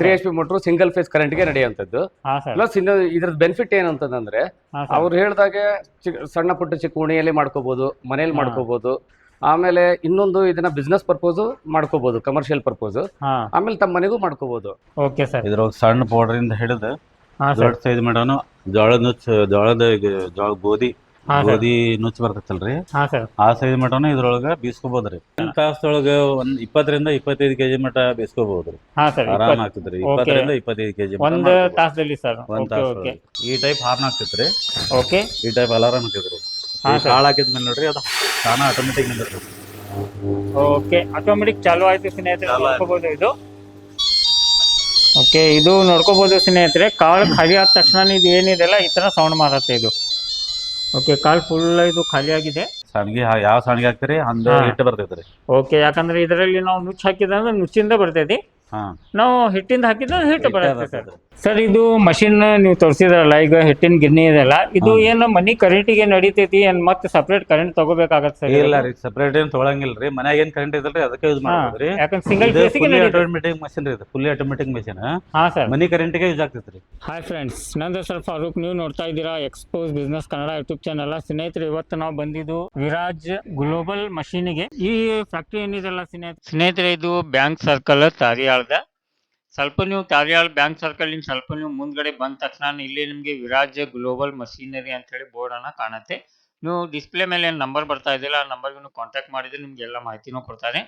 Three H P motor single phase ಕರೆಂಟ್ಗೆ ನಡೆಯುವಂಥದ್ದು. Plus ಇನ್ನು ಇದ್ರದ್ದು ಬೆನಿಫಿಟ್ ಏನು ಅಂತಂದ್ರೆ ಹಾ ಸರ್. ಅವ್ರು ಹೇಳ್ದಾಗೆ ಚಿಕ್ಕ ಸಣ್ಣ ಪುಟ್ಟ ಚಿಕ್ಕ ಉಣಿಯಲ್ಲಿ ಮಾಡ್ಕೋಬಹುದು ಮನೇಲಿ. ಮಾಡ್ಕೋಬಹುದು ಆಮೇಲೆ ಇನ್ನೊಂದು ಇದನ್ನ ಬಿಸ್ನೆಸ್ ಪರ್ಪೋಸ್ ಮಾಡ್ಕೋಬಹುದು ಕಮರ್ಷಿಯಲ್ ಪರ್ಪೋಸ್ ಆಮೇಲೆ ತಮ್ಮ ಮನೆಗೂ ಮಾಡ್ಕೋಬಹುದು ಓಕೆ ಸರ್ ಇದ್ರ ಸಣ್ಣ ಪೌಡರ್ ಇಂದ ಹಿಡಿದು ದೊಡ್ಡ ಸೈಜ್ ಮಾಡೋನು ಜೋಳದ ಜೋಳದ ಜೋಳ ಗೋಧಿ ಗೋಧಿ ನುಚ್ಚ ಬರ್ತೈತಲ್ರಿ. ಆ ಸೈಜ್ ಮಟನ ಇದ್ರೊಳಗ ಬೀಸ್ಕೋಬಹುದ್ರಿ ತಾಸದೊಳಗ ಒಂದ್ ಇಪ್ಪತ್ತರಿಂದ ಇಪ್ಪತ್ತೈದು ಕೆಜಿ ಮಟ ಬೀಸ್ಕೋಬಹುದ್ರಿ ಹಾ ಸರ್ ಆರಾಮ್ Okay. ಇಪ್ಪತ್ತರಿಂದ ಇಪ್ಪತ್ತೈದು ಕೆಜಿ ಒಂದ್ ತಾಸದಲ್ಲಿ ಸರ್. ಒಂದ್ ತಾಸ ಈ ಟೈಪ್ ಹಾರ್ನ್ ಆಗ್ತೈತ್ರಿ. ಓಕೆ. ಈ ಟೈಪ್ ಅಲಾರಾಮ್ ಹಾ. ಕಾಳು ಹಾಕಿದ್ಮೇಲೆ ನೋಡ್ರಿ ಅದು ತಾನ ಆಟೋಮೆಟಿಕ್ ನಿಂದ್ರಿ ಓಕೆ. ಆಟೋಮೆಟಿಕ್ ಚಾಲು ಆಯ್ತು ಸ್ನೇಹಿತರೆ ನೋಡ್ಕೋಬಹುದು ಇದು. ಓಕೆ ಇದು ನೋಡ್ಕೋಬಹುದು ಸ್ನೇಹಿತರೆ ಕಾಳು ಖಾಲಿ ಆದ ತಕ್ಷಣ ಇದು ಏನಿದೆಲ್ಲ ಈ ತರ ಸೌಂಡ್ ಮಾಡುತ್ತೆ ಇದು. ಓಕೆ ಕಾಲ್ ಫುಲ್ ಇದು ಖಾಲಿ ಆಗಿದೆ. ಸಣ್ಗಿ ಯಾವ ಸಣ್ಗಿ ಹಾಕ್ತೀರಿ? ಅಂದ ಹಾ. ಹಿಟ್ಟು ಬರ್ತೈತ್ರಿ ಓಕೆ ಯಾಕಂದ್ರೆ ಇದರಲ್ಲಿ ನಾವು ನುಚ್ಚು ಹಾಕಿದ್ರೆ ನುಚ್ಚಿಂದ ಬರ್ತೈತಿ. ಹಾ. ನಾವು ಹಿಟ್ಟಿಂದ ಹಾಕಿದ್ರೆ ಹಿಟ್ಟು ಬರ್ತೈತೆ ಬರುತ್ತೆ ಸರ್. ಸರ್ ಇದು ಮಷಿನ್ ನೀವು ತೋರಿಸಿದ್ರಲ್ಲ ಈಗ ಹಿಟ್ಟಿನ ಗಿರ್ನಿ ಇದೆಲ್ಲ. ಇದು. ಏನು ಮನಿ ಕರೆಂಟಿಗೆ ನಡೀತೈತಿ? ಏನ್ ಮತ್ತೆ ಸಪ್ರೇಟ್ ಕರೆಂಟ್ ತಗೋಬೇಕಾಗತ್ತೆ ಸರ್? ಇಲ್ಲ ರೀ ಸಪ್ರೇಟ್ ಏನ್ ರೀ ಮನ್ಯಾಗ ಏನ್ ಕರೆಂಟ್ ಇದ್ರಿ ಅದಕ್ಕೆ ಯೂಸ್ ಮಾಡ್ತೀವಿ ಯಾಕಂದ್ರೆ ಸಿಂಗಲ್ ಫೇಸಿಗೆ ಆಟೋಮೆಟಿಕ್ ಮಷಿನ್ ರೀ ಇದು. ಫುಲ್ಲಿ ಆಟೋಮೆಟಿಕ್ ಮಷಿನ್ ಹಾ ಸರ್. ಮನಿ ಕರೆಂಟಿಗೆ ಯೂಸ್ ಆಗ್ತೈತ್ರಿ ಹಾಯ್ ಫ್ರೆಂಡ್ಸ್ ನಂದು ಸರ್ ಫಾರೂಕ್. ನೀವು ನೋಡ್ತಾ ಇದ್ದೀರಾ expos business Kannada YouTube channel ಸ್ನೇಹಿತರು ಇವತ್ತು ನಾವು ಬಂದಿದ್ದು ವಿರಾಜ್ ಗ್ಲೋಬಲ್ ಮಷೀನಿಗೆ ಈ ಫ್ಯಾಕ್ಟ್ರಿ ಏನಿದೆಲ್ಲ ಸ್ನೇಹಿತರೆ? ಸ್ನೇಹಿತರೆ ಇದು ಬ್ಯಾಂಕ್ ಸರ್ಕಲ್ ತಾರಿಯಾಳ್ದ. ಸ್ವಲ್ಪ ನೀವು ತಾರಿಯಾಳ್ ಬ್ಯಾಂಕ್ ಸರ್ಕಲ್ ನಿಮ್ ಸ್ವಲ್ಪ ನೀವು ಮುಂದ್ಗಡೆ ಬಂದ ತಕ್ಷಣ ಇಲ್ಲಿ ನಿಮಗೆ ವಿರಾಜ್ ಗ್ಲೋಬಲ್ ಮಷೀನರಿ ಅಂತ ಹೇಳಿ ಬೋರ್ಡ್ ಅನ್ನ ಕಾಣುತ್ತೆ. ನೀವು ಡಿಸ್ಪ್ಲೇ ಮೇಲೆ ಏನು ನಂಬರ್ ಬರ್ತಾ ಇದೆಯಲ್ಲ, ಆ ನಂಬರ್ಗೆ ನೀವು ಕಾಂಟ್ಯಾಕ್ಟ್ ಮಾಡಿದ್ರೆ ನಿಮ್ಗೆ ಎಲ್ಲ ಮಾಹಿತಿನೂ ಕೊಡ್ತಾರೆ.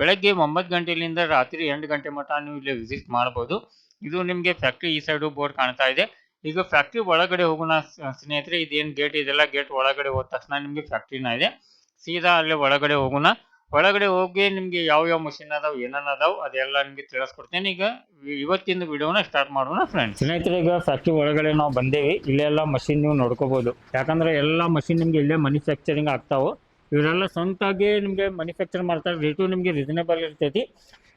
ಬೆಳಗ್ಗೆ ಒಂಬತ್ತು ಗಂಟೆಯಿಂದ ರಾತ್ರಿ ಎಂಟು ಗಂಟೆ ಮಟ್ಟ ನೀವು ಇಲ್ಲಿ ವಿಸಿಟ್ ಮಾಡ್ಬೋದು. ಇದು ನಿಮಗೆ ಫ್ಯಾಕ್ಟ್ರಿ ಈ ಸೈಡು ಬೋರ್ಡ್ ಕಾಣ್ತಾ ಇದೆ. ಈಗ ಫ್ಯಾಕ್ಟ್ರಿ ಒಳಗಡೆ ಹೋಗೋಣ ಸ್ನೇಹಿತರೆ, ಇದೇನು ಗೇಟ್ ಇದೆಲ್ಲ ಗೇಟ್ ಒಳಗಡೆ ಹೋದ ತಕ್ಷಣ ನಿಮಗೆ ಫ್ಯಾಕ್ಟ್ರಿನ ಇದೆ. ಸೀದಾ ಅಲ್ಲೇ ಒಳಗಡೆ ಹೋಗೋಣ. ಒಳಗಡೆ ಹೋಗಿ ನಿಮಗೆ ಯಾವ ಯಾವ ಮಷಿನ್ ಅದಾವ, ಏನೇನು ಅದಾವ, ಅದೆಲ್ಲ ನಿಮಗೆ ತಿಳಿಸ್ಕೊಡ್ತೇನೆ. ಈಗ ಇವತ್ತಿನ ವಿಡಿಯೋನ ಸ್ಟಾರ್ಟ್ ಮಾಡೋಣ ಫ್ರೆಂಡ್ಸ್ ಸ್ನೇಹಿತರೆ, ಈಗ ಫ್ಯಾಕ್ಟ್ರಿ ಒಳಗಡೆ ನಾವು ಬಂದೇವಿ. ಇಲ್ಲೆಲ್ಲ ಮಷಿನ್ ನೀವು ನೋಡ್ಕೋಬಹುದು ಯಾಕಂದ್ರೆ ಎಲ್ಲ ಮಷಿನ್ ನಿಮಗೆ ಇಲ್ಲೇ ಮ್ಯಾನುಫ್ಯಾಕ್ಚರಿಂಗ್ ಆಗ್ತಾವು. ಇವರೆಲ್ಲ ಸ್ವಂತಾಗಿ ನಿಮಗೆ ಮ್ಯಾನುಫ್ಯಾಕ್ಚರ್ ಮಾಡ್ತಾರೆ. ರೇಟು ನಿಮಗೆ ರೀಸನೇಬಲ್ ಇರ್ತೈತಿ.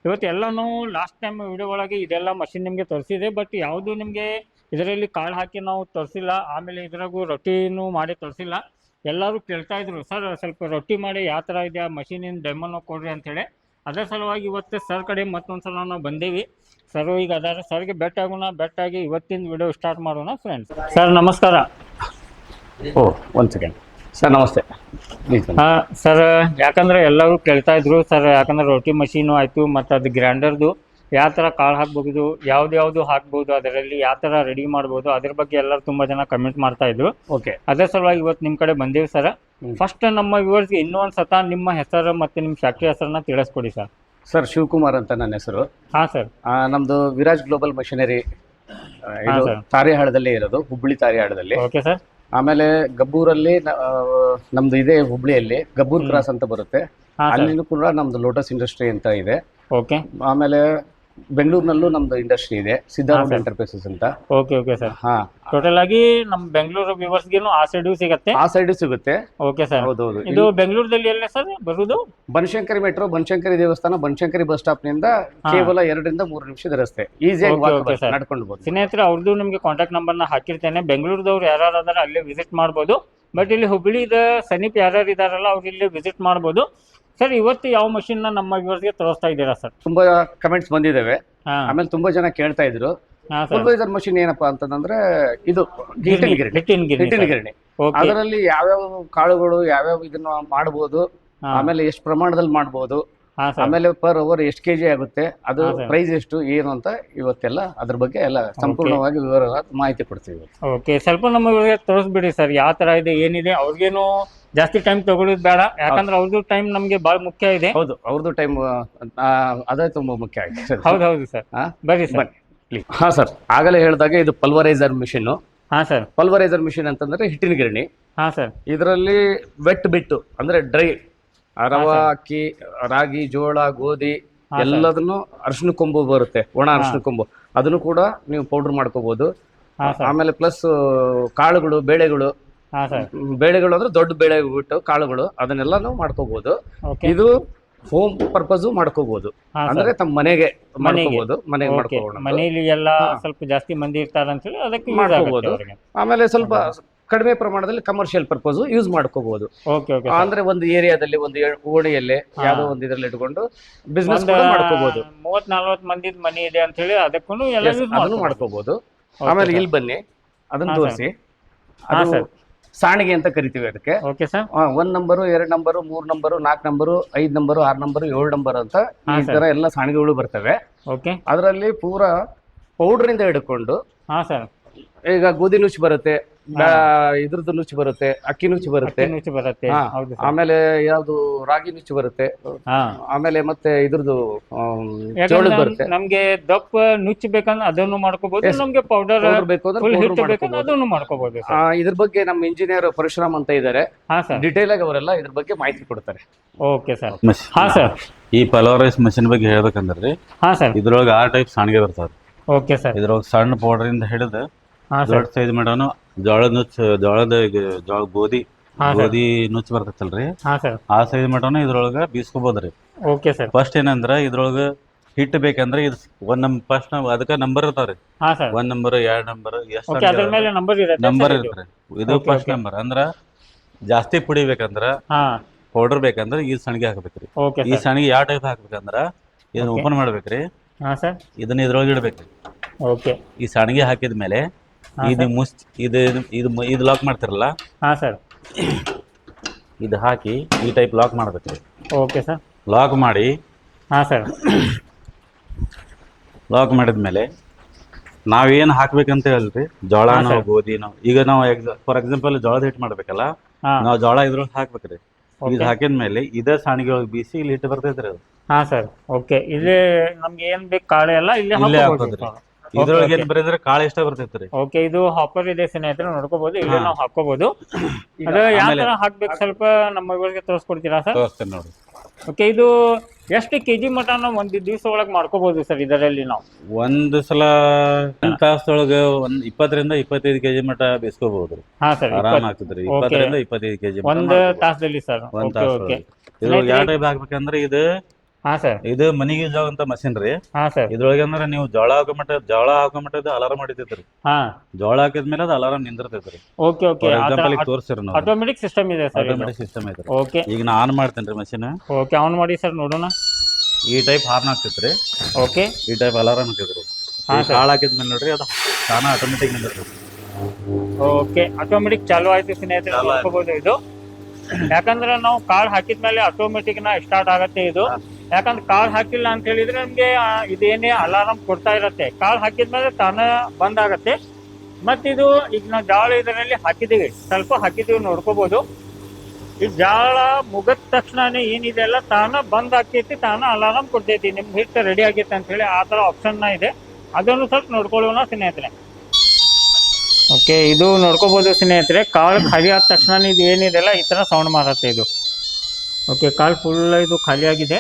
ಇವತ್ತು ಎಲ್ಲನೂ ಲಾಸ್ಟ್ ಟೈಮ್ ವಿಡಿಯೋ ಒಳಗೆ ಇದೆಲ್ಲ ಮಷಿನ್ ನಿಮಗೆ ತೋರಿಸಿದೆ. ಬಟ್ ಯಾವುದು ನಿಮಗೆ ಇದರಲ್ಲಿ ಕಾಳು ಹಾಕಿ ನಾವು ತೋರಿಸಿಲ್ಲ. ಆಮೇಲೆ ಇದ್ರಾಗೂ ರೊಟ್ಟಿನೂ ಮಾಡಿ ತೋರಿಸಿಲ್ಲ. ಎಲ್ಲರೂ ಕೇಳ್ತಾ ಇದ್ರು ಸರ್ ಸ್ವಲ್ಪ ರೊಟ್ಟಿ ಮಾಡಿ ಯಾವ ಥರ ಇದೆ ಆ ಮಷೀನಿನ ಡೆಮೋನ ಕೊಡ್ರಿ ಅಂತೇಳಿ ಅದರ ಸಲುವಾಗಿ ಇವತ್ತು ಸರ್ ಕಡೆ ಮತ್ತೊಂದು ಸಲ ನಾವು ಬಂದೀವಿ. ಸರ್ ಈಗ ಅದಾರ. ಸರ್ಗೆ ಬೆಟ್ಟ ಆಗೋಣ ಬೆಟ್ಟ ಆಗಿ ಇವತ್ತಿನ ವಿಡಿಯೋ ಸ್ಟಾರ್ಟ್ ಮಾಡೋಣ ಫ್ರೆಂಡ್ಸ್ ಸರ್ ನಮಸ್ಕಾರ. ಓ ಒಂದು ಸೆಕೆಂಡ್ ಸರ್ ನಮಸ್ತೆ. ಹಾಂ ಸರ್ ಯಾಕಂದ್ರೆ ಎಲ್ಲರೂ ಕೇಳ್ತಾ ಇದ್ರು. ಸರ್ ಯಾಕಂದ್ರೆ ರೊಟ್ಟಿ ಮಷೀನು ಆಯಿತು ಮತ್ತು ಅದು ಗ್ರೈಂಡರ್ದು ಯಾವ ಥರ ಕಾಳು ಹಾಕ್ಬೋದು ಯಾವ್ದು ಹಾಕ್ಬಹುದು ಹಾಕ್ಬೋದು ಅದರಲ್ಲಿ ಯಾವ ಥರ ರೆಡಿ ಮಾಡ್ಬೋದು ಅದ್ರ ಬಗ್ಗೆ ಎಲ್ಲರೂ ತುಂಬ ಜನ ಕಮೆಂಟ್ ಮಾಡ್ತಾ ಇದ್ರು. ಓಕೆ ಅದೇ ಸಲುವಾಗಿ ಇವತ್ತು ನಿಮ್ಮ ಕಡೆ ಬಂದೇವಿ ಸರ್ ಫಸ್ಟ್ ನಮ್ಮ ವ್ಯೂವರ್ಸ್ಗೆ ಇನ್ನೂ ಒಂದು ಸತ ನಿಮ್ಮ ಹೆಸರು ಮತ್ತು ನಿಮ್ಮ ಫ್ಯಾಕ್ಟ್ರಿ ಹೆಸರನ್ನ ತಿಳಿಸ್ಕೊಡಿ ಸರ್ ಸರ್ ಶಿವಕುಮಾರ್ ಅಂತ ನನ್ನ ಹೆಸರು. ಹಾಂ ಸರ್ ನಮ್ದು ವಿರಾಜ್ ಗ್ಲೋಬಲ್ ಮಷಿನರಿ. ತಾರಿಹಾಳದಲ್ಲಿ ಇರೋದು ಹುಬ್ಬಳ್ಳಿ ತಾರಿಹಾಳದಲ್ಲಿ. ಓಕೆ ಸರ್ ಆಮೇಲೆ ಗಬ್ಬೂರಲ್ಲಿ ನಮ್ದು ಇದೆ ಹುಬ್ಳಿಯಲ್ಲಿ ಗಬ್ಬೂರ್. ಕ್ರಾಸ್ ಅಂತ ಬರುತ್ತೆ. ಅಲ್ಲಿನೂ ಕೂಡ ನಮ್ದು ಲೋಟಸ್ ಇಂಡಸ್ಟ್ರಿ ಅಂತ ಇದೆ. ಓಕೆ ಆಮೇಲೆ ಬೆಂಗಳೂರಿನಲ್ಲೂ ನಮ್ದು ಇಂಡಸ್ಟ್ರಿ ಇದೆ ಸಿದ್ಧಾರ್ಥ. ಎಂಟರ್ಪ್ರೈಸಸ್ ಅಂತ. Okay okay sir. ಹಾ. ಟೋಟಲ್ ಆಗಿ ನಮ್ ಬೆಂಗಳೂರು ವ್ಯೂವರ್ಸ್ಗೇನು ಆ ಸೈಡ್ ಸಿಗುತ್ತೆ? ಆ ಸೈಡ್ ಸಿಗುತ್ತೆ. Okay sir. ಹೌದೌದು. ಇದು ಬೆಂಗಳೂರದಲ್ಲಿ ಎಲ್ಲ ಸರ್ ಬರುದು? ಬನಶಂಕರಿ ಮೆಟ್ರೋ ಬನಶಂಕರಿ ದೇವಸ್ಥಾನ ಬನಶಂಕರಿ ಬಸ್ ಸ್ಟಾಪ್ನಿಂದ. ಕೇವಲ ಎರಡರಿಂದ ಮೂರು ನಿಮಿಷದ ರಸ್ತೆ. ಈಸಿಯಾಗಿ. ನಡ್ಕೊಂಡು ಬೋದು ಸ್ನೇಹಿತರೆ ಅವ್ರದ್ದು ನಿಮಗೆ ಕಾಂಟ್ಯಾಕ್ಟ್ ನಂಬರ್ನ ಹಾಕಿರ್ತೇನೆ. ಬೆಂಗಳೂರದವ್ರು ಯಾರು ಅಲ್ಲಿ ಅಲ್ಲೇ ವಿಸಿಟ್ ಮಾಡ್ಬೋದು. ಬಟ್ ಇಲ್ಲಿ ಹುಬ್ಳಿದ ಸಮೀಪ ಯಾರ್ಯಾರು ಇದಾರಲ್ಲ ಅವ್ರು ಇಲ್ಲಿ ವಿಸಿಟ್ ಮಾಡ್ಬೋದು. ಸರ್ ಇವತ್ತು ಯಾವ ಮಷಿನ್ ನಮ್ಮ ವ್ಯೂವರ್ಸ್ಗೆ ತೋರಿಸ್ತಾ ಇದ್ದೀರಾ ಸರ್? ತುಂಬಾ ಕಮೆಂಟ್ಸ್ ಬಂದಿದ್ದಾವೆ ಹಾಂ. ಆಮೇಲೆ ತುಂಬಾ ಜನ ಕೇಳ್ತಾ ಇದ್ರು. ಹಾಂ ಸರ್. ಪುಲ್ವೈಸರ್ ಮಷಿನ್ ಏನಪ್ಪಾ ಅಂತಂದ್ರೆ ಇದು ಹಿಟ್ಟಿನ ಗಿರಣಿ. ಗಿರಣಿ ಗಿರಣಿ. ಓಕೆ ಅದರಲ್ಲಿ ಯಾವ್ಯಾವ ಕಾಳುಗಳು ಯಾವ್ಯಾವ ಇದನ್ನ ಮಾಡಬಹುದು ಆಮೇಲೆ ಎಷ್ಟು ಪ್ರಮಾಣದಲ್ಲಿ ಮಾಡಬಹುದು ಹಾಂ ಸರ್. ಆಮೇಲೆ ಪರ್ ಅವರ್ ಎಷ್ಟು ಕೆಜಿ ಆಗುತ್ತೆ ಅದು ಹಾ, sir. ಪ್ರೈಸ್ ಎಷ್ಟು ಏನು ಅಂತ ಇವತ್ತೆಲ್ಲ ಅದ್ರ ಬಗ್ಗೆ ಎಲ್ಲ ಸಂಪೂರ್ಣವಾಗಿ ವಿವರವಾದ ಮಾಹಿತಿ ಕೊಡ್ತೀವಿ ಓಕೆ ಸ್ವಲ್ಪ ನಮ್ಮ ಇವ್ರಿಗೆ ತೋರಿಸ್ಬಿಡಿ ಸರ್ ಯಾವ ಥರ ಇದೆ ಏನಿದೆ ಅವ್ರಿಗೇನು ಜಾಸ್ತಿ ಟೈಮ್ ತಗೊಳ್ಳೋದು ಬೇಡ. ಯಾಕಂದ್ರೆ ಅವ್ರದ್ದು ಟೈಮ್ ನಮಗೆ ಬಹಳ ಮುಖ್ಯ ಇದೆ. ಹೌದು ಅವ್ರದ್ದು ಟೈಮ್ ಅದೇ ತುಂಬಾ ಮುಖ್ಯ ಆಗಿದೆ. ಹೌದು ಹೌದು ಸರ್? ಬರ್ರಿ ಸರ್. ಬನ್ನಿ. ಹಾ ಸರ್. ಆಗಲೇ ಹೇಳಿದಾಗ ಇದು ಪಲ್ವರೈಸರ್ ಮಿಷಿನ್ ಹಾ ಸರ್. ಪಲ್ವರೈಸರ್ ಮಿಷಿನ್ ಅಂತಂದ್ರೆ ಹಿಟ್ಟಿನ ಗಿರಣಿ. ಹಾ ಸರ್. ಇದರಲ್ಲಿ ವೆಟ್ ಬಿಟ್ಟು ಅಂದ್ರೆ ಡ್ರೈ ರವ. ಅಕ್ಕಿ ರಾಗಿ ಜೋಳ ಗೋಧಿ. ಎಲ್ಲದನ್ನು ಅರಿಶಿನ ಕೊಂಬು ಬರುತ್ತೆ. ಒಣ ಅರಿಶಿನ ಕೊಂಬು. ಅದನ್ನು ಕೂಡ ನೀವು ಪೌಡರ್ ಮಾಡ್ಕೋಬಹುದು ಆಮೇಲೆ ಪ್ಲಸ್ ಕಾಳುಗಳು ಬೇಳೆಗಳು ಬೇಳೆಗಳು ಅಂದ್ರೆ ದೊಡ್ಡ ಬೇಳೆ ಬಿಟ್ಟು ಕಾಳುಗಳು ಅದನ್ನೆಲ್ಲಾನು ಮಾಡ್ಕೋಬಹುದು ಓಕೆ. ಇದು ಹೋಮ್ ಪರ್ಪಸ್ ಮಾಡ್ಕೋಬಹುದು ಅಂದ್ರೆ ತಮ್ಮ ಮನೆಗೆ. ಮಾಡ್ಕೋಬಹುದು ಮನೆಗೆ ಮಾಡ್ಕೋಬಹುದು ಮನೆಯಲ್ಲಿ ಎಲ್ಲ ಸ್ವಲ್ಪ ಜಾಸ್ತಿ ಮಂದಿ ಇರ್ತಾರೆ ಅಂತೇಳಿ ಅದಕ್ಕೆ ಮಾಡ್ಕೋಬಹುದು. ಆಮೇಲೆ ಸ್ವಲ್ಪ ಕಡಿಮೆ ಪ್ರಮಾಣದಲ್ಲಿ ಕಮರ್ಷಿಯಲ್ ಪರ್ಪಸ್ ಯೂಸ್ ಮಾಡ್ಕೋಬಹುದು ಅಂದ್ರೆ ಒಂದು ಏರಿಯಾದಲ್ಲಿ ಒಂದು ಓಣಿಯಲ್ಲಿ. ಯಾವ್ದೋ ಒಂದು ಇದ್ರಲ್ಲಿ ಇಟ್ಕೊಂಡು ಬಿಸ್ನೆಸ್ ಮಾಡ್ಕೋಬಹುದು ಮೂವತ್ ನಲ್ವತ್ ಮಂದಿ ಮನಿ ಇದೆ ಅಂತ ಹೇಳಿ ಅದಕ್ಕೂ ಎಲ್ಲ ಮಾಡ್ಕೋಬಹುದು ಆಮೇಲೆ ಇಲ್ಲಿ ಬನ್ನಿ. ಅದನ್ನ ತೋರಿಸಿ. ಸಾಣಿಗೆ ಅಂತ ಕರಿತೀವಿ ಅದಕ್ಕೆ. Okay sir. ಆ, ಒಂದ್ ನಂಬರು ಎರಡ್ ನಂಬರು ಮೂರ್ ನಂಬರು ನಾಲ್ಕು ನಂಬರು ಐದ್ ನಂಬರು ಆರ್ ನಂಬರು ಏಳು ನಂಬರ್ ಅಂತ ಈ ತರ ಎಲ್ಲ ಸಾಣಿಗೆಗಳು ಬರ್ತವೆ. ಓಕೆ. ಅದರಲ್ಲಿ ಪೂರಾ ಪೌಡರ್ ಇಂದ ಹಿಡ್ಕೊಂಡು ಹಾ ಸರ್. ಈಗ ಗೋಧಿ ನುಚ್ಚು ಬರುತ್ತೆ ಇದ್ರದ್ದು ನುಚ್ಚು ಬರುತ್ತೆ ಅಕ್ಕಿ ನುಚ್ಚು ಬರುತ್ತೆ. ಅಕ್ಕಿ ನುಚ್ಚು ಬರುತ್ತೆ. ಹಾ. ಹೌದು ಸರ್. ಆಮೇಲೆ ಯಾವ್ದು ರಾಗಿ ನುಚ್ಚು ಬರುತ್ತೆ. ಹಾ. ಆಮೇಲೆ ಮತ್ತೆ ಇದ್ರದ್ದು ಆಮ್, ಯಾಕಂದ್ರೆ ಜೋಳದ್ ನಮ್- ಬರುತ್ತೆ. ನಮ್ಗೆ ದಪ್ಪ ನುಚ್ಚು ಬೇಕಂದ್ರೆ ಅದನ್ನು ಮಾಡ್ಕೋಬಹುದು. ನಮ್ಗೆ ಪೌಡರ್ ಪೌಡರ್ ಬೇಕು ಅಂದ್ರೆ ಫುಲ್ powder ಹಿಟ್ಟು ಬೇಕಂದ್ರೆ ಮಾಡ್ಕೋಬಹುದು. ಅದನ್ನು ಮಾಡ್ಕೋಬಹುದು ಆ, ಸರ್ ಇದ್ರ ಬಗ್ಗೆ ನಮ್ಮ ಇಂಜಿನಿಯರ್ ಪರಶುರಾಮ್ ಅಂತ ಇದ್ದಾರೆ ಹಾ ಸರ್. ಡಿಟೇಲ್ ಆಗಿ ಅವರೆಲ್ಲ ಇದ್ರ ಬಗ್ಗೆ ಮಾಹಿತಿ ಕೊಡ್ತಾರೆ. Okay sir. ಮಷಿನ್ ಹಾ ಸರ್. ಈ ಪಲವರೈಸ್ ಮಷಿನ್ ಬಗ್ಗೆ ಹೇಳ್ಬೇಕಂದ್ರೆ ಹಾ ಸರ್. ಇದ್ರೊಳಗೆ ಆರ್ ಟೈಪ್ ಸಾಣಿಗೆ ಬರ್ತಾವ್ರಿ ಓಕೆ ಸರ್. ಇದ್ರೊಳಗೆ ಸಣ್ಣ ಪೌಡರ್ ಇಂದ ಹಿಡಿದು ದೊಡ್ಡ ಸೈಜ್ ಮಾಡೋನು. ಜೋಳದ ನುಚ್ಚು ಜೋಳದ ಜೋಳ ಗೋಧಿ. ಗೋಧಿ ನುಚ್ಚು ಬರ್ತೈತಲ್ರಿ. ಆ ಸೈಜ್ ಮಾಡೋನು ಇದ್ರೊಳಗೆ ಬೀಸ್ಕೋಬೋದ್ರಿ. Okay sir. ಫಸ್ಟ್ ಏನಂದ್ರ ಇದ್ರೊಳಗೆ ಹಿಟ್ಟು ಬೇಕಂದ್ರೆ ಇದು ಒಂದ್ ನಮ್ ಫಸ್ಟ್ ಅದಕ್ಕೆ ನಂಬರ್ ಇರ್ತಾವ್ರಿ. ಒಂದ್ ನಂಬರ್ ಎರಡ್ ನಂಬರ್ ಮೇಲೆ ನಂಬರ್? ಇರ್ತಾರೆ ಇದು. ಫಸ್ಟ್. ನಂಬರ್ ಅಂದ್ರ ಜಾಸ್ತಿ ಪುಡಿ ಬೇಕಂದ್ರ ಹಾ. ಪೌಡರ್ ಬೇಕಂದ್ರ ಈ ಸಣಿಗೆ ಹಾಕ್ಬೇಕ್ರಿ. ಈ ಸಣಿಗೆ ಯಾವ ಟೈಪ್ ಹಾಕ್ಬೇಕಂದ್ರ ಇದನ್ನ. ಓಪನ್ ಮಾಡ್ಬೇಕ್ರಿ. ಇದನ್ನ ಇದ್ರೊಳಗೆ ಇಡ್ಬೇಕ್ರಿ. ಓಕೆ. ಈ ಸಣಿಗೆ ಹಾಕಿದ ಮೇಲೆ ಇದು ಮುಚ್ಚಿ ಇದು ಇದು ಇದು ಲಾಕ್ ಮಾಡ್ತಿರಲ್ಲ? ಹಾ ಸರ್. ಇದು ಹಾಕಿ ಈ ಟೈಪ್ ಲಾಕ್ ಮಾಡಬೇಕು ಓಕೆ ಸರ್. ಲಾಕ್ ಮಾಡಿ. ಹಾ ಸರ್. ಲಾಕ್ ಮಾಡಿದ್ಮೇಲೆ ನಾವೇನು ಹಾಕ್ಬೇಕಂತ ಹೇಳ್ರಿ? ಜೋಳನೋ. ಗೋಧಿನೋ ಈಗ ನಾವು ಫಾರ್ ಎಕ್ಸಾಂಪಲ್ ಜೋಳದ ಹಿಟ್ಟು ಮಾಡ್ಬೇಕಲ್ಲ? ನಾವು ಜೋಳ ಇದ್ರೊಳಗೆ ಹಾಕ್ಬೇಕ್ರಿ. ಇದು ಹಾಕಿದ ಮೇಲೆ ಇದೇ ಸಾಣಿಗೆ ಒಳಗೆ ಬೀಸಿ ಇಲ್ಲಿ ಹಿಟ್ಟು ಬರ್ತೈತ್ರಿ ಅದು. ಹಾ ಸರ್. ಓಕೆ. ಇಲ್ಲಿ ನಮ್ಗೆ ಏನು ಬೇಕು ಕಾಳು ಎಲ್ಲ ಇಲ್ಲೇ ಇಲ್ಲೇ ಹಾಕೋದ್ರಿ ಇದ್ರೊಳಗೆ ಏನ್ ಬರೀದ್ರೆ ಕಾಳ ಇಷ್ಟ ಬರ್ತೈತ್ರಿ ಓಕೆ ಇದು ಹಾಪರ್ ಇದೆ ಸ್ನೇಹಿತರೆ ನೋಡ್ಕೋಬಹುದು ಇಲ್ಲಿ. ನಾವು ಹಾಕೋಬಹುದು ಅದು ಯಾವ ತರ ಹಾಕ್ಬೇಕು ಸ್ವಲ್ಪ ನಮ್ಮ ಇವರಿಗೆ ತೋರಿಸ್ಕೊಡ್ತೀರಾ ಸರ್? ತೋರಿಸ್ತೇನೆ ನೋಡಿ. ಓಕೆ ಇದು ಎಷ್ಟು ಕೆಜಿ ಮಟ ನಾವು ಒಂದ್ ದಿವಸ ಒಳಗೆ ಮಾಡ್ಕೋಬಹುದು ಸರ್ ಇದರಲ್ಲಿ ನಾವು? ಒಂದ್ ಸಲ ಒಂದ್ ತಾಸದೊಳಗೆ ಒಂದ್ ಇಪ್ಪತ್ತರಿಂದ ಇಪ್ಪತ್ತೈದು ಕೆಜಿ ಮಟ ಬೇಸ್ಕೋಬಹುದು ಹಾ ಸರ್ ಆರಾಮ್ ಆಗ್ತದ್ರಿ. ಇಪ್ಪತ್ತರಿಂದ ಇಪ್ಪತ್ತೈದು ಕೆಜಿ ಒಂದ್ ತಾಸದಲ್ಲಿ ಸರ್. ಒಂದ್ ಓಕೆ ಇದ್ರೊಳಗೆ ಯಾವ ಟೈಪ್ ಹಾಕ್ಬೇಕಂದ್ರೆ ಇದು ಹಾ ಸರ್. ಇದು ಮನಿಗೆ ಯೂಸ್ ಆಗುವಂತ ಮಷಿನ್ ರೀ. ಹಾ ಸರ್. ಇದ್ರೊಳಗೆ ಅಂದ್ರೆ ನೀವು ಜೋಳ ಹಾಕೋ ಮಟ್ಟ ಜೋಳ ಹಾಕೋ ಮಟ್ಟ ಇದು ಅಲಾರಾಮ್ ಹೊಡಿತೈತ್ರಿ. ಹಾ. ಜೋಳ ಹಾಕಿದ್ಮೇಲೆ ಅದು alarm ನಿಂದಿರ್ತೈತ್ರಿ. Okay okay. For example ಈಗ ತೋರಿಸಿರಿ ನಾವು ಆಟೋಮೆಟಿಕ್ ಸಿಸ್ಟಮ್ ಇದೆ ಸರ್ ಆಟೋಮೆಟಿಕ್ ಸಿಸ್ಟಮ್ ಐತ್ರಿ. ಓಕೆ. ಈಗ ನಾ ಆನ್ ಮಾಡ್ತೇನೆ ರೀ ಮಷಿನ್ ಓಕೆ ಆನ್ ಮಾಡಿ ಸರ್ ನೋಡೋಣ. ಈ ಟೈಪ್ ಹಾರ್ನ್ ಹಾಕ್ತೈತ್ರಿ. ಓಕೆ. ಈ ಟೈಪ್ ಅಲಾರಾಮ್ ಹಾಕಿದ್ರಿ. ಹಾ. ಕಾಳು ಹಾಕಿದ್ಮೇಲೆ ನೋಡ್ರಿ ಅದು ತಾನ ಆಟೋಮೆಟಿಕ್ ನಿಂದಿರ್ತೈತಿ ಓಕೆ ಆಟೋಮೆಟಿಕ್ ಚಾಲು ಆಯ್ತು ಸ್ನೇಹಿತರೆ. ನೋಡ್ಕೋಬಹುದು ಇದು. ಯಾಕಂದ್ರೆ ನಾವು ಕಾಳು ಹಾಕಿದ್ಮೇಲೆ ಆಟೋಮೆಟಿಕ್ನ ಸ್ಟಾರ್ಟ್ ಆಗತ್ತೆ ಇದು. ಯಾಕಂದ್ರೆ ಕಾಳು ಹಾಕಿಲ್ಲ ಅಂತ ಹೇಳಿದ್ರೆ ನಮ್ಗೆ ಇದೇನೇ ಅಲಾರಾಮ್ ಕೊಡ್ತಾ ಇರತ್ತೆ. ಕಾಳು ಹಾಕಿದ್ಮೇಲೆ ತಾನ ಬಂದ್ ಆಗತ್ತೆ ಮತ್ತಿದು ಈಗ ನಾವು ಜಾಳ ಇದರಲ್ಲಿ ಹಾಕಿದೀವಿ. ಸ್ವಲ್ಪ ಹಾಕಿದೀವಿ ನೋಡ್ಕೋಬಹುದು ಈ ಜಾಳ ಮುಗದ ತಕ್ಷಣನೇ ಏನಿದೆ ಅಲ್ಲ ತಾನ ಬಂದ್ ಹಾಕೈತಿ, ತಾನ ಅಲಾರಾಮ್ ಕೊಡ್ತೈತಿ. ನಿಮ್ ಹಿಟ್ಟು ರೆಡಿ ಆಗೈತೆ ಅಂತ ಹೇಳಿ ಆ ತರ ಆಪ್ಷನ್ ಇದೆ. ಅದನ್ನು ಸ್ವಲ್ಪ ನೋಡ್ಕೊಳ್ಳೋಣ ಸ್ನೇಹಿತರೆ. ಓಕೆ, ಇದು ನೋಡ್ಕೋಬಹುದು ಸ್ನೇಹಿತರೆ. ಕಾಳು ಖಾಲಿ ಆದ ತಕ್ಷಣ ಇದು ಏನಿದೆಲ್ಲ ಈ ತರ ಸೌಂಡ್ ಮಾಡತ್ತೆ ಇದು. ಓಕೆ, ಕಾಳು ಫುಲ್ ಇದು ಖಾಲಿ ಆಗಿದೆ.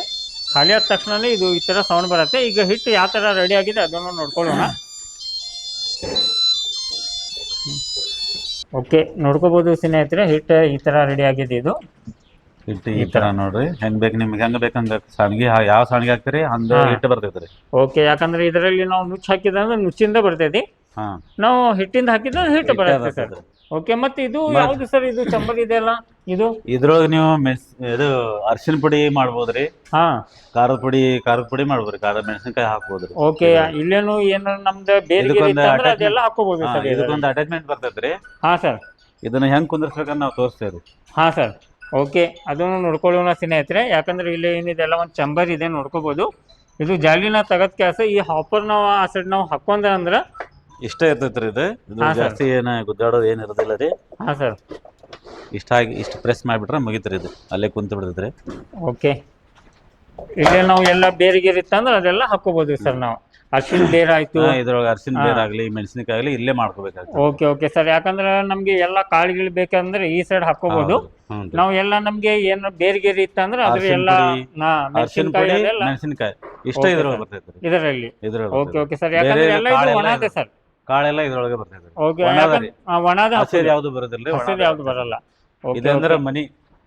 ಖಾಲಿ ಆದ ತಕ್ಷಣನೇ ಇದು ಈ ತರ ಸೌಂಡ್ ಬರುತ್ತೆ. ಈಗ ಹಿಟ್ಟು ಯಾವ ತರ ರೆಡಿ ಆಗಿದೆ ಅದನ್ನು ನೋಡ್ಕೊಳ್ಳೋಣ. ಓಕೆ ನೋಡ್ಕೋಬಹುದು ಸ್ನೇಹಿತರೆ ಹಿಟ್ ಈ ತರ ರೆಡಿ ಆಗಿದೆ ಇದು. ಹಿಟ್ಟು ಈ ತರ ನೋಡ್ರಿ. ಹೆಂಗ್ ಬೇಕು ನಿಮ್ಗೆ ಹೆಂಗ್ ಬೇಕಂದ್ರೆ ಸಾಣಿಗೆ ಯಾವ ಸಾಣಿಗೆ ಹಾಕ್ತೀರಿ ಹಂಗೆ ಹಿಟ್ಟು ಬರ್ತೈತ್ರಿ ಓಕೆ ಯಾಕಂದ್ರೆ ಇದರಲ್ಲಿ ನಾವು ನುಚ್ಚು ಹಾಕಿದ್ರೆ ನುಚ್ಚಿಂದ ಬರ್ತೈತಿ. ನಾವು ಹಿಟ್ಟಿಂದ ಹಾಕಿದ್ರೆ ಹಿಟ್ಟು ಬರ್ತೈತೆ. ಓಕೆ ಮತ್ತೆ ಇದು ಯಾವ್ದು ಸರ್ ಇದು ಚಂಬಲ್ ಇದೆಯಲ್ಲ ಇದು? ಇದ್ರೊಳಗೆ ನೀವು ಇದು ಅರ್ಶಿನ ಪುಡಿ ಮಾಡ್ಬೋದ್ರಿ? ಹಾ. ಖಾರದ ಪುಡಿ ಖಾರದ ಪುಡಿ ಮಾಡ್ಬೋದ್ರಿ ಖಾರದ ಮೆಣಸಿನಕಾಯಿ ಹಾಕ್ಬೋದ್ರಿ. ಓಕೆ ಇಲ್ಲೇನು ಏನು ನಮ್ದು ಬೇರೆ ಇದಕ್ಕೊಂದು attachment- ಅದೆಲ್ಲ ಹಾಕೋಬಹುದು ಹಾ, ಸರ್. ಇದಕ್ಕೊಂದು ಅಟ್ಯಾಚ್ಮೆಂಟ್ ಬರ್ತೈತ್ರಿ. ಹಾ ಸರ್. ಇದನ್ನ ಹೆಂಗ್ ಕುಂದಿರ್ಸ್ಬೇಕಂತ ನಾವು ತೋರಿಸ್ತೇವ್ರಿ ಹಾ ಸರ್. ಓಕೆ ಅದನ್ನು ನೋಡ್ಕೊಳ್ಳೋಣ ಸ್ನೇಹಿತರೆ. ಯಾಕಂದ್ರೆ ಇಲ್ಲಿ ಏನಿದೆ ಎಲ್ಲ ಒಂದು ಚಂಬರ್ ಇದೆ ನೋಡ್ಕೋಬಹುದು ಇದು ಜಾಲಿನ ತಗದ್ ಕೆಲಸ ಈ ಹಾಪರ್ ನಾವು ಆ ಸೈಡ್ ನಾವು ಹಾಕೊಂಡ್ರೆ ಅಂದ್ರೆ ಇಷ್ಟ ಇರ್ತೈತ್ರಿ ಇದು. ಇದು ಹಾ, sir. ಜಾಸ್ತಿ ಏನ ಗುದ್ದಾಡೋದು ಏನ್ ಇರೋದಿಲ್ಲ ರೀ. ಹಾ ಸರ್. ಇಷ್ಟ ಆಗಿ ಇಷ್ಟು ಪ್ರೆಸ್ ಮಾಡಿಬಿಟ್ರೆ ಮುಗಿತ್ರಿ ಇದು. ಅಲ್ಲೇ ಕುಂತ ಬಿಡ್ತೈತ್ರಿ ಓಕೆ. ಇಲ್ಲೇ ನಾವು ಎಲ್ಲ ಬೇರೆ ಗೀರೆ ಇತ್ತಂದ್ರೆ ಅದೆಲ್ಲ ಹಾಕೋಬಹುದು ಸರ್ ನಾವು. ಅರ್ಶಿನ ಬೇರೆ ಆಯ್ತು. ಹಾ, ಇದ್ರೊಳಗೆ ಅರ್ಶಿನ ಹಾ. ಬೇರ್ ಆಗ್ಲಿ ಮೆಣಸಿನಕಾಯಿ ಆಗ್ಲಿ ಇಲ್ಲೇ ಮಾಡ್ಕೋಬೇಕಾಗ್ತದೆ. Okay okay sir. ಯಾಕಂದ್ರೆ ನಮಗೆ ಎಲ್ಲ ಕಾಳುಗಳು ಬೇಕಂದ್ರೆ ಈ ಸೈಡ್ ಹಾಕೋಬಹುದು ಹೌದು. ನಾವು ಎಲ್ಲ ನಮ್ಗೆ ಏನು ಬೇರೆ ಗೇರಿ ಇತ್ತಂದ್ರೆ ಅದ್ರ ಅರ್ಶಿನ ಎಲ್ಲ ಪುಡಿ, ನಾ ಮೆಣಸಿನಕಾಯಿ ಪುಡಿ ಅದೆಲ್ಲ ಮೆಣಸಿನಕಾಯಿ. ಇಷ್ಟ Okay, ಇದ್ರೊಳಗೆ ಬರ್ತೈತೆ ಇದರಲ್ಲಿ. ಇದ್ರೊಳಗೆ ಓಕೆ ಓಕೆ ಸರ್. ಯಾಕಂದ್ರೆ ಬೇರೆ ಎಲ್ಲ ಇದು ಕಾಳೆಲ್ಲ ಒಣದೆ ಇದೆ. ಸರ್. ಕಾಳೆಲ್ಲ ಇದ್ರೊಳಗೆ ಬರ್ತೈತೆ ಓಕೆ ಒಣದರಿ. ಒಣದ ಹಸಿರು ಯಾವ್ದು ಬರೋದಿಲ್ರಿ? ಹಸಿರು ಯಾವ್ದು ಬರಲ್ಲ. ಓಕೆ ಇದಂದ್ರ ಮನಿ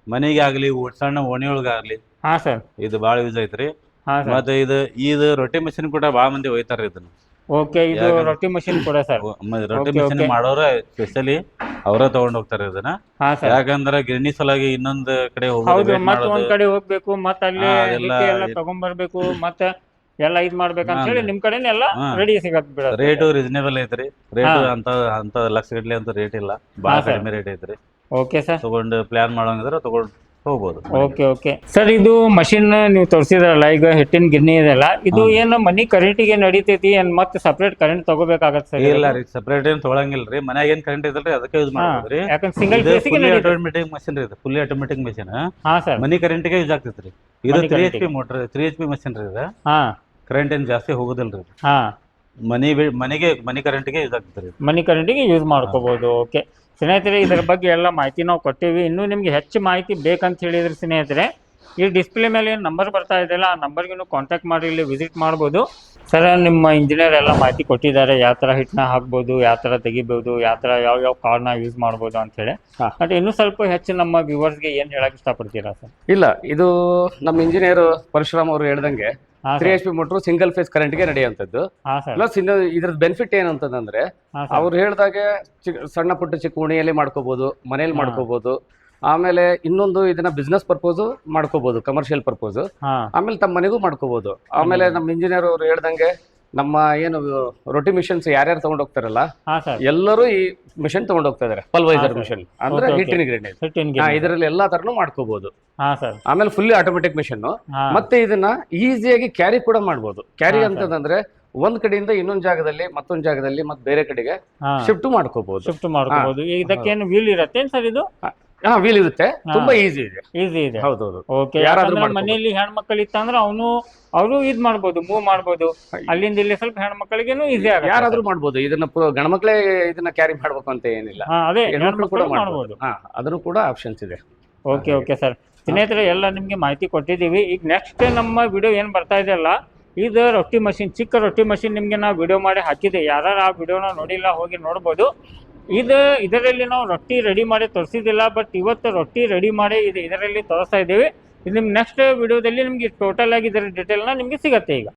ಮನಿಗೆ ಆಗ್ಲಿ ಸಣ್ಣ ಓಣಿಯೊಳಗಾಗ್ಲಿ ಹಾ ಸರ್ ಇದು ಬಾಳ ಯೂಸ್ ಐತ್ರಿ. ಹಾ ಸರ್ ಮತ್ತೆ ಇದು ಇದು ರೊಟ್ಟಿ ಮಷಿನ್ ಕೂಡ ಬಾಳ ಮಂದಿ ಒಯ್ತಾರ ಇದನ್ನ. ಓಕೆ ಇದು ರೊಟ್ಟಿ ಮಷಿನ್ ಕೂಡ ಸರ್ ಮ- ರೊಟ್ಟಿ Okay, ಮಿಷಿನ್ okay. ಮಾಡೋರ ಸ್ಪೆಷಲಿ ಅವರ ತಗೊಂಡ್ ಹೋಗ್ತಾರೆ ಇದನ್ನ. ಹಾ ಸರ್ ಯಾಕಂದ್ರೆ ಗಿರಣಿ ಸಲುವಾಗಿ ಇನ್ನೊಂದ್ ಕಡೆ ಹೋಗೋದು ಹೌದು wait ಮತ್ತ ಒಂದ್ ಕಡೆ ಹೋಗ್ಬೇಕು ಮತ್ತೆ ಅಲ್ಲಿ ಹಾ, ಎಲ್ಲ ಇದ್- ತಗೊಂಡ್ಬರ್ಬೇಕು ಮತ್ತೆ ಎಲ್ಲ ಇದ್ ಮಾಡ್ಬೇಕಂತ ಹೇಳಿ. ನಿಮ್ ಕಡೆನೆ ಎಲ್ಲ ಹಾ. ರೆಡಿ ಸಿಗತ್ ಬಿಡ ರೇಟ್ ರೀಸನೇಬಲ್ ಐತ್ರಿ. ರೇಟ್ ಹಾ. ಅಂತ ಅಂತ ಲಕ್ಷ ಗಟ್ಟಲೆ ಅಂತ ರೇಟ್ ಇಲ್ಲ. ಬಾಳ ಹಾ, sir. ಕಡಿಮೆ ರೇಟ್ ಐತ್ರಿ. ಓಕೆ ಸರ್ ತಗೊಂಡು ಪ್ಲಾನ್ ಮಾಡೋಂಗಿದ್ರೆ ತಗೊಂಡು ಹೋಗ್ಬೋದು. ಓಕೆ ಓಕೆ ಸರ್ ಇದು ಮಷಿನ್ ನೀವು ತೋರಿಸಿದ್ರಲ್ಲ ಈಗ ಹಿಟ್ಟಿನ ಗಿರಣಿ ಇದೆಲ್ಲ. ಇದು ಹಾ. ಏನು ಮನಿ ಕರೆಂಟಿಗೆ ನಡೀತೈತಿ ಏನ್ ಮತ್ತೆ ಸಪ್ರೇಟ್ ಕರೆಂಟ್ ತಗೋಬೇಕಾಗತ್ತೆ ಸರ್ ಇಲ್ಲ ರೀ ಸೆಪರೇಟ್ ಏನ್ ತೊಗೊಳಂಗಿಲ್ರಿ. ಮನ್ಯಾಗ ಏನ್ ಕರೆಂಟ್ ಇದ್ರಿ ಅದಕ್ಕೆ ಯೂಸ್ ಮಾಡ್ಬೋದ್ರಿ ಯಾಕಂದ್ರೆ ಸಿಂಗಲ್ ಫೇಸಿಗೆ ಫುಲ್ಲಿ ನಡೀತೈತಿ. ಆಟೋಮೆಟಿಕ್ ಮಷಿನ್ ರೀ ಇದು. ಫುಲ್ಲಿ ಆಟೋಮೆಟಿಕ್ ಮಷಿನ್ ಹಾ ಸರ್ ಮನಿ ಕರೆಂಟ್ಗೆ ಯೂಸ್ ಆಗ್ತೈತ್ರಿ. ಇದು ಮನೆ three H P motor three H P machine ರೀ ಇದು. ಹಾ. ಕರೆಂಟ್ ಏನ್ ಜಾಸ್ತಿ ಹೋಗೋದಿಲ್ಲ ರೀ ಹಾ. ಮನಿ ಬಿ- ಮನೆಗೆ ಮನಿ ಕರೆಂಟ್ಗೆ ಯೂಸ್ ರೀ. ಮನಿ ಕರೆಂಟಿಗೆ ಯೂಸ್ ಮಾಡ್ಕೋಬಹುದು ಓಕೆ ಸ್ನೇಹಿತರೆ ಇದರ ಬಗ್ಗೆ ಎಲ್ಲ ಮಾಹಿತಿ ನಾವು ಕೊಟ್ಟಿವಿ. ಇನ್ನೂ ನಿಮ್ಗೆ ಹೆಚ್ಚು ಮಾಹಿತಿ ಬೇಕಂತ ಹೇಳಿದ್ರೆ ಸ್ನೇಹಿತರೆ ಈ ಡಿಸ್ಪ್ಲೇ ಮೇಲೆ ಏನು ನಂಬರ್ ಬರ್ತಾ ಇದೆಯಲ್ಲ ಆ ನಂಬರ್ಗೆ ನೀವು ಕಾಂಟ್ಯಾಕ್ಟ್ ಮಾಡಿ ಇಲ್ಲಿ ವಿಸಿಟ್ ಮಾಡ್ಬೋದು. ಸರ್ ನಿಮ್ಮ ಇಂಜಿನಿಯರ್ ಎಲ್ಲ ಮಾಹಿತಿ ಕೊಟ್ಟಿದ್ದಾರೆ ಯಾವ ಥರ ಹಿಟ್ಟನ್ನ ಹಾಕ್ಬೋದು ಯಾವ ಥರ ತೆಗಿಬೋದು ಯಾವ ಥರ ಯಾವ ಯಾವ ಕಾರ್ಡ್ನ ಯೂಸ್ ಮಾಡ್ಬೋದು ಅಂತೇಳಿ ಹಾ. ಬಟ್ ಇನ್ನೂ ಸ್ವಲ್ಪ ಹೆಚ್ಚು ನಮ್ಮ ವ್ಯೂವರ್ಸ್ಗೆ ಏನು ಹೇಳಕ್ ಇಷ್ಟಪಡ್ತೀರಾ ಸರ್? ಇಲ್ಲ ಇದು ನಮ್ಮ ಇಂಜಿನಿಯರು ಪರಶುರಾಮ್ ಅವರು ಹೇಳ್ದಂಗೆ three H P motor single phase ಕರೆಂಟ್ಗೆ ನಡೆಯುವಂತದ್ದು ಪ್ಲಸ್ ಇನ್ನು ಇದ್ರದ್ದು ಬೆನಿಫಿಟ್ ಏನಂತಂದ್ರೆ ಅವ್ರು ಹೇಳ್ದಾಗೆ ಸಣ್ಣ ಪುಟ್ಟ ಚಿಕ್ಕ ಉಣಿಯಲ್ಲಿ ಮಾಡ್ಕೋಬಹುದು ಮನೇಲಿ. ಮಾಡ್ಕೋಬಹುದು ಆಮೇಲೆ ಇನ್ನೊಂದು ಇದನ್ನ ಬಿಸ್ನೆಸ್ ಪರ್ಪೋಸ್ ಮಾಡ್ಕೋಬಹುದು ಕಮರ್ಷಿಯಲ್ ಪರ್ಪೋಸ್ ಆಮೇಲೆ ತಮ್ಮ ಮನೆಗೂ ಮಾಡ್ಕೋಬಹುದು ಆಮೇಲೆ ನಮ್ಮ ಇಂಜಿನಿಯರ್ ಅವರು ಹೇಳ್ದಂಗೆ ನಮ್ಮ ಏನು ರೊಟ್ಟಿ ಮಿಷನ್ಸ್ ಯಾರ್ಯಾರು ತಗೊಂಡ್ ಹೋಗ್ತಾರಲ್ಲ ಎಲ್ಲರೂ ಈ ಮಿಷನ್ ತಗೊಂಡ್ ಹೋಗ್ತಾ ಇದಾರೆ. ಪಲ್ವೈಸರ್ ಮಿಷನ್ ಅಂದ್ರೆ. ಹಿಟ್ಟಿನ ಇದರಲ್ಲಿ ಎಲ್ಲಾ ತರನು ಮಾಡ್ಕೋಬಹುದು ಆಮೇಲೆ ಫುಲ್ಲಿ ಆಟೋಮೆಟಿಕ್ ಮಿಷನ್ ಮತ್ತೆ ಇದನ್ನ ಈಸಿಯಾಗಿ ಕ್ಯಾರಿ ಕೂಡ ಮಾಡಬಹುದು ಕ್ಯಾರಿ ಅಂತಂದ್ರೆ ಒಂದ್ ಕಡೆಯಿಂದ ಇನ್ನೊಂದ್ ಜಾಗದಲ್ಲಿ ಮತ್ತೊಂದ್ ಜಾಗದಲ್ಲಿ ಮತ್ತೆ ಬೇರೆ ಕಡೆಗೆ ಶಿಫ್ಟ್ ಮಾಡ್ಕೋಬಹುದು ಶಿಫ್ಟ್ ಮಾಡ್ಕೋಬಹುದು ಇದಕ್ಕೇನು ವೀಲ್ ಇರುತ್ತೆ ಸರ್ ಇದು? ಹಾ ವೀಲ್ ಇರುತ್ತೆ. ತುಂಬಾ ಈಸಿ ಇದೆ. ಈಸಿ ಇದೆ. ಹೌದು ಓಕೆ ಯಾರಾದ್ರೂ. ಮನೆಯಲ್ಲಿ ಹೆಣ್ಮಕ್ಳು ಇತ್ತಂದ್ರೆ ಅವನು ಅವರು ಇದ್ ಮಾಡ್ಬೋದು ಮೂವ್ ಮಾಡ್ಬೋದು. ಅಲ್ಲಿಂದ ಇಲ್ಲಿ ಸ್ವಲ್ಪ ಹೆಣ್ಮಕ್ಳಿಗೇನು ಈಸಿ ಆಗುತ್ತೆ. ಯಾರಾದ್ರೂ ಮಾಡ್ಬೋದು. ಇದನ್ನ ಗಣಮಕ್ಳೇ ಇದನ್ನ ಕ್ಯಾರಿ ಮಾಡ್ಬೇಕು ಅಂತ ಏನಿಲ್ಲ. ಅದೇ ಹೆಣ್ಮಕ್ಳು ಕೂಡ ಮಾಡ್ಬೋದು. ಮಾಡ್ಬೋದು. ಹಾ ಅದನ್ನು ಕೂಡ ಆಪ್ಷನ್ಸ್ ಇದೆ. ಓಕೆ ಓಕೆ ಸರ್ ಸ್ನೇಹಿತರೆ ಎಲ್ಲ ನಿಮಗೆ ಮಾಹಿತಿ ಕೊಟ್ಟಿದ್ದೀವಿ. ಈಗ ನೆಕ್ಸ್ಟ್ ನಮ್ಮ ವಿಡಿಯೋ ಏನು ಬರ್ತಾ ಇದೆಯಲ್ಲ ಇದು ರೊಟ್ಟಿ ಮಷಿನ್ ಚಿಕ್ಕ ರೊಟ್ಟಿ ಮಷಿನ್ ನಿಮಗೆ ನಾವು ವಿಡಿಯೋ ಮಾಡಿ ಹಾಕಿದೆ. ಯಾರು ಆ ವಿಡಿಯೋನ ನೋಡಿಲ್ಲ ಹೋಗಿ ನೋಡ್ಬೋದು. ಇದು, ಇದರಲ್ಲಿ ನಾವು ರೊಟ್ಟಿ ರೆಡಿ ಮಾಡಿ ತೋರಿಸಿದ್ದಿಲ್ಲ ಬಟ್ ಇವತ್ತು ರೊಟ್ಟಿ ರೆಡಿ ಮಾಡಿ ಇದು ಇದರಲ್ಲಿ ತೋರಿಸ್ತಾ ಇದ್ದೀವಿ. ಇದು ನಿಮ್ಮ ನೆಕ್ಸ್ಟ್ ವಿಡಿಯೋದಲ್ಲಿ ನಿಮಗೆ ಟೋಟಲ್ ಆಗಿ ಇದರ ಡೀಟೇಲ್ನ ನಿಮಗೆ ಸಿಗತ್ತೆ ಈಗ.